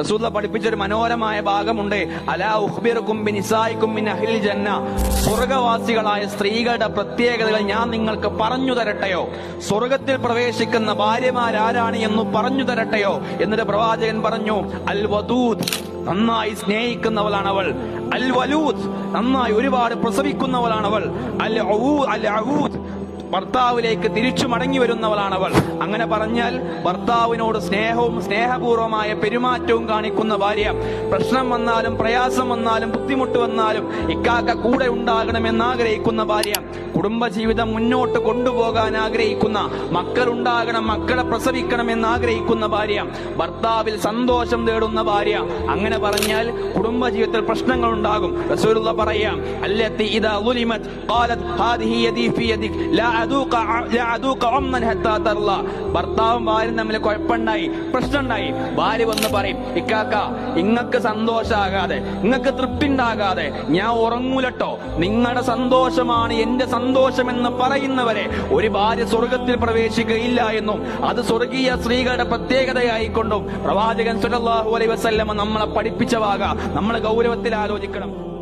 റസൂല പഠിപ്പിച്ചൊരു മനോഹരമായ ഭാഗമുണ്ട്. അലാ മിൻ അഹ്ലിൽ ജന്ന. സ്വർഗവാസികളായ സ്ത്രീകളുടെ പ്രത്യേകതകൾ ഞാൻ നിങ്ങൾക്ക് പറഞ്ഞു തരട്ടെയോ? സ്വർഗത്തിൽ പ്രവേശിക്കുന്ന ഭാര്യമാരാരാണ് എന്ന് പറഞ്ഞു തരട്ടെയോ? എന്നിട്ട് പ്രവാചകൻ പറഞ്ഞു അൽ വദൂദ് നന്നായി സ്നേഹിക്കുന്നവളാണ് അവൾ. അൽ വലൂദ് നന്നായി ഒരുപാട് പ്രസവിക്കുന്നവളാണ് അവൾ. അൽ അൽ ഭർത്താവിലേക്ക് തിരിച്ചു മടങ്ങി വരുന്നവളാണവൾ. അങ്ങനെ പറഞ്ഞാൽ ഭർത്താവിനോട് സ്നേഹവും സ്നേഹപൂർവമായ പെരുമാറ്റവും കാണിക്കുന്ന ഭാര്യ. പ്രശ്നം വന്നാലും പ്രയാസം വന്നാലും ബുദ്ധിമുട്ട് വന്നാലും ഇക്കാക്ക കൂടെ ഉണ്ടാകണമെന്ന് ആഗ്രഹിക്കുന്ന ഭാര്യ. കുടുംബജീവിതം മുന്നോട്ട് കൊണ്ടുപോകാൻ ആഗ്രഹിക്കുന്ന മക്കൾ ഉണ്ടാകണം മക്കളെ പ്രസവിക്കണം എന്ന് ആഗ്രഹിക്കുന്ന ഭാര്യ. ഭർത്താവിൽ സന്തോഷം തേടുന്ന ഭാര്യ. അങ്ങനെ പറഞ്ഞാൽ കുടുംബജീവിതത്തിൽ പ്രശ്നങ്ങൾ ഉണ്ടാകും. പറയാം ഇദാ ഉലിമത് ഖാലത് യദീ ലാ ഭർത്താവും ഭാര്യയും തമ്മിൽ കുഴപ്പമുണ്ടായി പ്രശ്നമുണ്ടായി. ഭാര്യ വന്ന് പറയും ഇക്കാക്ക ഇങ്ങക്ക് സന്തോഷാകാതെ ഇങ്ങക്ക് തൃപ്തി ഉണ്ടാകാതെ ഞാൻ ഉറങ്ങൂലട്ടോ. നിങ്ങളുടെ സന്തോഷമാണ് എന്റെ സന്തോഷം എന്ന് പറയുന്നവരെ ഒരു ഭാര്യ സ്വർഗത്തിൽ പ്രവേശിക്കുകയില്ല എന്നും അത് സ്വർഗീയ സ്ത്രീകളുടെ പ്രത്യേകതയായിക്കൊണ്ടും പ്രവാചകൻ സുലല്ലാഹു അലൈഹി വസല്ലമ നമ്മളെ പഠിപ്പിച്ചവാക. നമ്മൾ ഗൗരവത്തിൽ ആലോചിക്കണം.